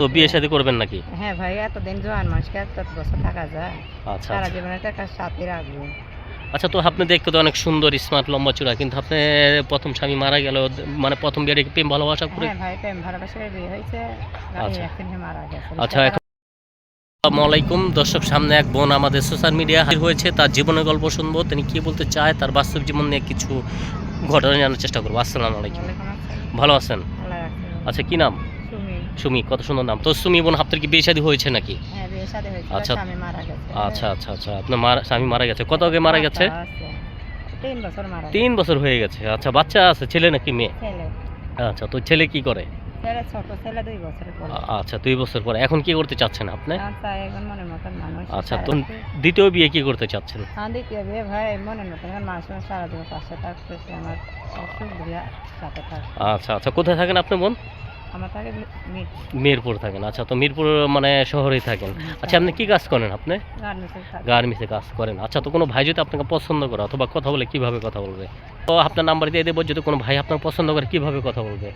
তো বিয়ে শাদী করবেন নাকি? হ্যাঁ ভাই এতদিন জোয়ান মানুষকে এত বছর থাকা যায়। আচ্ছা সারা আচ্ছা। জীবনে একটা সাথী রাখব। আচ্ছা তো আপনি দেখতে তো অনেক সুন্দর স্মার্ট লম্বা চূড়া কিন্তু আপনি প্রথম স্বামী মারা গেল মানে প্রথম বিয়ে প্রেম ভালোবাসা করে? হ্যাঁ ভাই প্রেম ভালোবাসার বিয়ে হয়েছে। আচ্ছা। মারা গেছে। আচ্ছা আসসালামু আলাইকুম। দর্শক সামনে এক বোন আমাদের সোশ্যাল মিডিয়া হাজির হয়েছে। তার জীবনের গল্প শুনব। তিনি কি বলতে চায় তার বাস্তব জীবন নিয়ে কিছু ঘটনা জানার চেষ্টা করব। আসসালামু আলাইকুম। ভালো আছেন? আচ্ছা কি নাম? সুমি কত সুন্দর নাম। তো সুমি বোন আপনার কি বিয়ে শাদী হয়েছে নাকি? হ্যাঁ আচ্ছা। স্বামী মারা গেছে। আচ্ছা আচ্ছা আচ্ছা। আপনার মারা স্বামী মারা গেছে। কত আগে মারা গেছে? তিন বছর মারা তিন বছর হয়ে গেছে। আচ্ছা বাচ্চা আছে ছেলে নাকি মেয়ে? ছেলে। আচ্ছা তো ছেলে কি করে? ছেলে ছোট ছেলে দুই বছরের পর। আচ্ছা দুই বছর পরে। এখন কি করতে চাচ্ছেন আপনি? আচ্ছা আচ্ছা তো দ্বিতীয় বিয়ে কি করতে চাচ্ছেন? হ্যাঁ দ্বিতীয় বিয়ে ভাই মনের মতন মানুষ সারা জীবন পাশে থাকতেছে আমার। আচ্ছা আচ্ছা কোথায় থাকেন আপনি বোন? মিরপুর। থাকেন আচ্ছা তো মিরপুর মানে শহরেই থাকেন। আচ্ছা আপনি কি কাজ করেন আপনি? গার্মেন্টসে কাজ করেন। আচ্ছা তো কোনো ভাই যদি আপনাকে পছন্দ করে অথবা কথা বলে কীভাবে কথা বলবে? তো আপনার নাম্বার দিয়ে দেবো যদি কোনো ভাই আপনার পছন্দ করে কীভাবে কথা বলবে?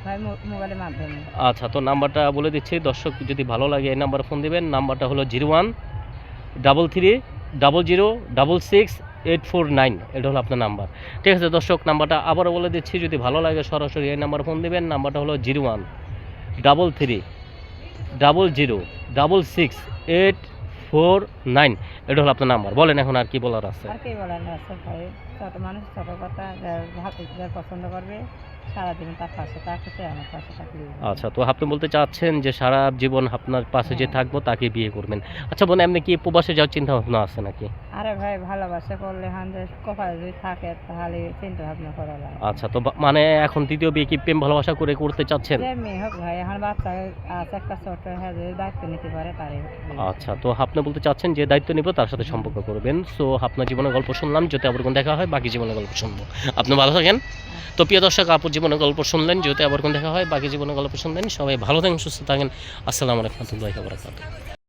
আচ্ছা তো নাম্বারটা বলে দিচ্ছি। দর্শক যদি ভালো লাগে এই নাম্বারে ফোন দিবেন। নাম্বারটা হলো zero one double three double zero double six eight four nine. এটা হলো আপনার নাম্বার। ঠিক আছে দর্শক নাম্বারটা আবারও বলে দিচ্ছি। যদি ভালো লাগে সরাসরি এই নাম্বারে ফোন দিবেন। নাম্বারটা হলো zero one double three double zero double six eight four nine এটা হলো আপনার নাম্বার বলেন এখন আর কি বলার আছে। আর কি বলার আছে ভাই? ছোট মানুষ ছোট কথা পছন্দ করবে সারাদিন তার পাশে থাকছে আমার পাশে থাকলে আচ্ছা তো আপনি বলতে চাচ্ছেন যে সারা জীবন আপনার পাশে যে থাকব তাকে বিয়ে করবেন। আচ্ছা বোন এমনি কি প্রবাসে যাওয়ার চিন্তা ভাবনা আছে নাকি? আরে ভাই ভালোবাসা করলে হান যে কপালে যদি থাকে তাহলে চিন্তা ভাবনা করা লাগে। আচ্ছা তো বা- মানে এখন দ্বিতীয় বিয়ে কি প্রেম ভালোবাসা করে করতে চাচ্ছেন? যে মেয়ে হোক ভাই এখন বাচ্চা আছে একটা ছোট হ্যাঁ যদি দায়িত্ব নিতে পারে তারে আচ্ছা তো আপনি বলতে চাচ্ছেন যে দায়িত্ব নিব তার সাথে সম্পর্ক করবেন। সো আপনার জীবনের গল্প শুনলাম যদি আবার কোনো দেখা হয় বাকি জীবনের গল্প শুনব। আপনি ভালো থাকেন। তো প্রিয় দর্শক জীবনের গল্প শুনলেন, যেহেতু আবার কোন দেখা হয়, বাকি জীবনের গল্প শুনলেন। সবাই ভালো থাকেন, সুস্থ থাকেন। আসসালামু আলাইকুম রহমতুল্লাহি